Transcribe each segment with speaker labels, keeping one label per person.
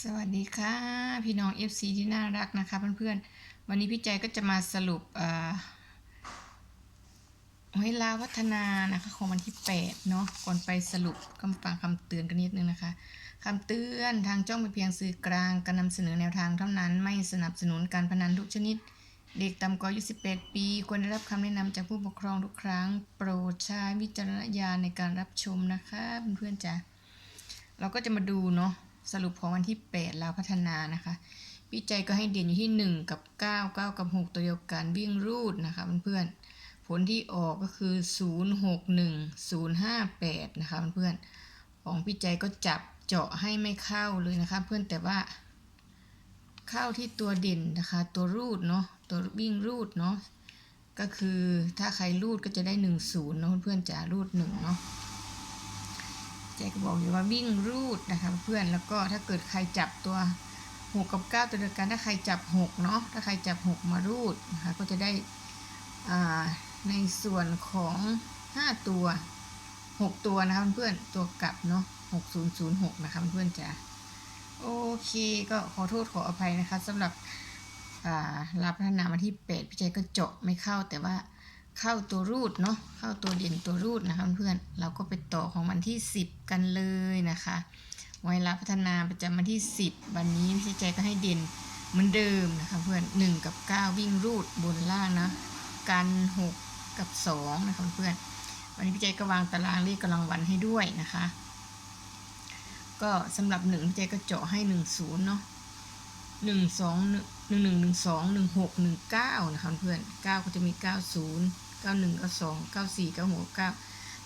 Speaker 1: สวัสดีค่ะ พี่น้อง FC ที่น่ารักนะคะเพื่อนๆ วันนี้พี่ใจก็จะมาสรุปเวลาวัฒนานะคะของวันที่8เนาะก่อนไปสรุปคำฟังคำเตือนกันนิดนึงนะคะคำเตือนทางจ้องเป็นเพียงสื่อกลางการนำเสนอแนวทางเท่านั้น ไม่สนับสนุนการพนันทุกชนิด เด็กต่ำกว่าอายุ18 ปี ควรได้รับคำแนะนำจากผู้ปกครองทุกครั้ง โปรดใช้วิจารณญาณในการรับชมนะคะเพื่อนๆจ้ะเราก็จะมาดูเนาะ สรุปของวันที่8ลาวพัฒนานะคะพี่ใจก็ให้เด่นอยู่ที่ 1 กับ 9 9 กับ 6 ตัวเดียวกันวิ่งรูดนะคะเพื่อนๆผลที่ออกก็คือ 0 6 1 0 5 8 นะคะเพื่อนๆของพี่ใจก็จับเจาะให้ไม่เข้าเลยนะคะ เพื่อนแต่ว่า เข้าที่ตัวเด่นนะคะ ตัวรูดเนาะตัววิ่งรูดเนาะก็คือถ้าใครรูดก็จะได้ 1 0เนาะเพื่อนๆจะรูด1เนาะ แจก็บอกอยู่ว่าวิ่งรูดนะคะเพื่อนแล้วก็ถ้าเกิดใครจับตัว 6 กับ 9 ตัวเดียวกันถ้าใครจับ 6 เนาะถ้าใครจับ 6 มารูดนะคะก็จะได้ในส่วนของ 5 ตัว 6 ตัวนะคะเพื่อนตัวกลับเนาะ6006 นะคะเพื่อนจ้ะโอเคก็ขอโทษขออภัยนะคะสำหรับลาพัฒนามาที่8พี่ใจก็จาะไม่เข้าแต่ว่า เข้าตัวรูดเนาะเข้าตัวเด่นตัวรูดนะคะเพื่อนเราก็ไปต่อของวันที่ 10 กันเลยนะคะไวลาพัฒนาประจำวันที่ 10 วันนี้พี่ใจก็ให้เด่นเหมือนเดิมนะคะเพื่อน 1 กับ 9 วิ่งรูดบนล่างนะกัน6 กับ 2 นะคะเพื่อนวันนี้พี่ใจก็วางตารางเลขกำลังวันให้ด้วยนะคะ ก็สำหรับหนึ่งพี่ใจก็เจาะให้ 10เนาะ หนึ่งสองหนึ่งหนึ่งหนึ่งสองหนึ่งหกหนึ่งเก้านะคะเพื่อนเก้าก็จะมีเก้าศูนย์เก้าหนึ่งเก้าสองเก้าสี่เก้าหกเก้า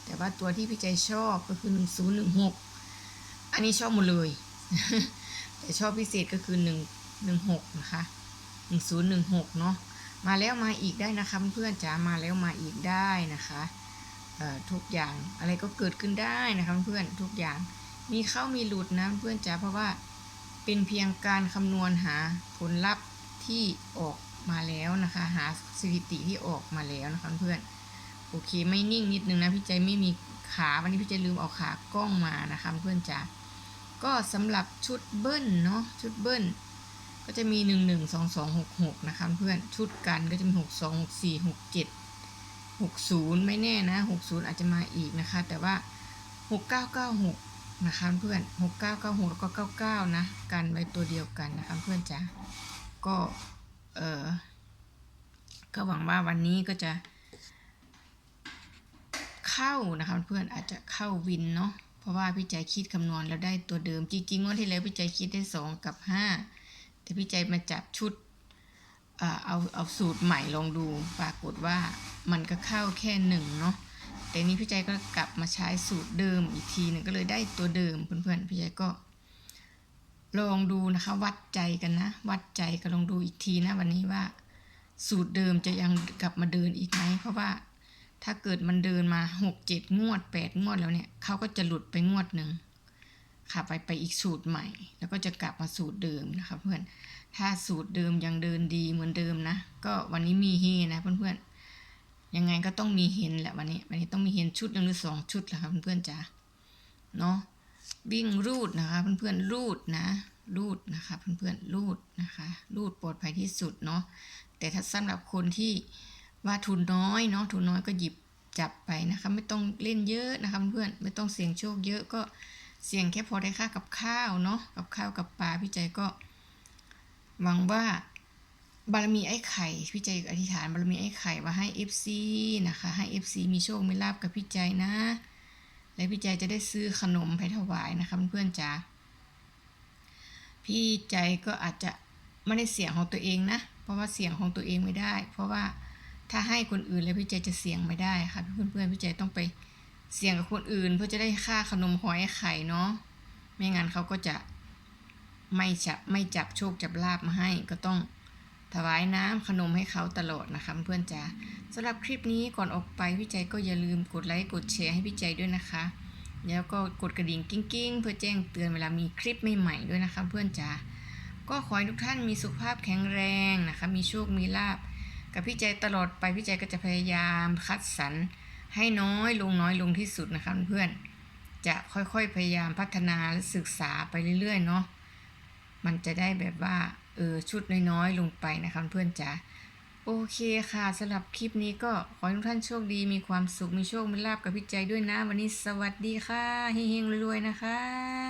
Speaker 1: แต่ว่าตัวที่พี่ใจชอบก็คือหนึ่งศูนย์หนึ่งหกอันนี้ชอบหมดเลย แต่ชอบพิเศษก็คือหนึ่งหนึ่งหกนะคะหนึ่งศูนย์หนึ่งหกเนาะมาแล้วมาอีกได้นะคะเพื่อนจ๋ามาแล้วมาอีกได้นะคะทุกอย่างอะไรก็เกิดขึ้นได้นะคะเพื่อนทุกอย่างมีเข้ามีหลุดนะเพื่อนจ๋าเพราะว่า เป็นเพียงการคำนวณหาผลลัพธ์ที่ออกมาแล้วนะคะ หาสถิติที่ออกมาแล้วนะคะเพื่อนโอเคไม่นิ่งนิดนึงนะพี่ใจไม่มีขาวันนี้พี่ใจลืมเอาขากล้องมานะคะเพื่อนจ๋าก็สำหรับชุดเบิ้ลเนาะชุดเบิ้ลก็จะมีหนึ่งหนึ่งสองสองหกหกนะคะเพื่อนชุดกันก็จะมีหกสองหกสี่หกเจ็ดหกศูนย์ไม่แน่นะหกศูนย์อาจจะมาอีกนะคะ แต่ว่าหกเก้าเก้าหก นะคะเพื่อนหกเก้าเก้าหกแล้วก็เก้าเก้านะ กันไว้ตัวเดียวกันนะคะเพื่อนจ๋าก็เออก็หวังว่าวันนี้ก็จะ เข้านะคะเพื่อนอาจจะเข้าวินเนาะเพราะว่าพี่ใจคิดคำนวณแล้วได้ตัวเดิมจริงๆงวดที่แล้วพี่ใจคิดได้สองกับห้าแต่พี่ใจมาจับชุดอ่าเอาเอาสูตรใหม่ลองดูปรากฏว่ามันก็เข้าแค่หนึ่งเนาะ แต่นี้พี่ใจก็กลับมาใช้สูตรเดิมอีกทีหนึ่งก็เลยได้ตัวเดิมเพื่อนๆพี่ใจก็ ลองดูนะคะ วัดใจกันนะ วัดใจก็ลองดูอีกทีนะวันนี้ว่า สูตรเดิมจะยังกลับมาเดินอีกไหมเพราะว่าถ้าเกิดมันเดินมาหกเจ็ดงวดแปดงวดแล้วเนี่ยเขาก็จะหลุดไปงวดหนึ่งค่ะไปไปอีกสูตรใหม่ แล้วก็จะกลับมาสูตรเดิมนะคะเพื่อนถ้าสูตรเดิมยังเดินดีเหมือนเดิมนะ ก็วันนี้มีเฮนะเพื่อนๆ ยังไงก็ต้องมีเห็นแหละวันนี้ วันนี้ต้องมีเห็นชุดหนึ่งหรือสองชุดแหละครับเพื่อนๆจ๋าเนาะวิ่งรูดนะคะเพื่อนๆรูดนะรูดนะคะเพื่อนๆรูดนะคะรูดปลอดภัยที่สุดเนาะแต่ถ้าสำหรับคนที่ว่าทุนน้อยเนาะทุนน้อยก็หยิบจับไปนะคะไม่ต้องเล่นเยอะนะคะเพื่อนๆไม่ต้องเสี่ยงโชคเยอะก็เสี่ยงแค่พอได้ค่ากับข้าวเนาะกับข้าวกับปลาพี่ใจก็หวังว่า บารมีไอ้ไข่พี่ใจอธิษฐานบารมีไอ้ไข่ว่าให้ FC นะคะให้ FC มีโชคมีลาบกับพี่ใจนะ และพี่ใจจะได้ซื้อขนมไปถวายนะคะเพื่อนๆจ๋าพี่ใจก็อาจจะไม่ได้เสียงของตัวเองนะ เพราะว่าเสียงของตัวเองไม่ได้ เพราะว่าถ้าให้คนอื่นแล้วพี่ใจจะเสียงไม่ได้ค่ะเพื่อนๆพี่ใจต้องไปเสียงกับคนอื่น เพื่อจะได้ค่าขนมหอยไข่เนาะไม่งั้นเขาก็จะไม่จับไม่จับโชคจับลาบมาให้ก็ต้อง ถวายน้ำขนมให้เขาตลอดนะคะเพื่อนจ๋าสำหรับคลิปนี้ก่อนออกไปพี่ใจก็อย่าลืมกดไลค์กดแชร์ให้พี่ใจด้วยนะคะ แล้วก็กดกระดิ่งกิ้งๆ เพื่อแจ้งเตือนเวลามีคลิปใหม่ๆด้วยนะคะเพื่อนจ๋าก็ขอให้ทุกท่านมีสุขภาพแข็งแรงนะคะมีโชคมีลาบกับพี่ใจตลอดไปพี่ใจก็จะพยายามคัดสรรให้น้อยลงน้อยลงที่สุดนะคะเพื่อนจะค่อยๆพยายามพัฒนาและศึกษาไปเรื่อยๆเนาะมันจะได้แบบว่า เออชุดน้อยๆลงไปนะคะเพื่อนจ๋าโอเคค่ะสำหรับคลิปนี้ก็ขอให้ทุกท่านโชคดีมีความสุขมีโชคมีลาบกับพี่ใจด้วยนะ วันนี้สวัสดีค่ะเฮงๆรวยๆนะคะ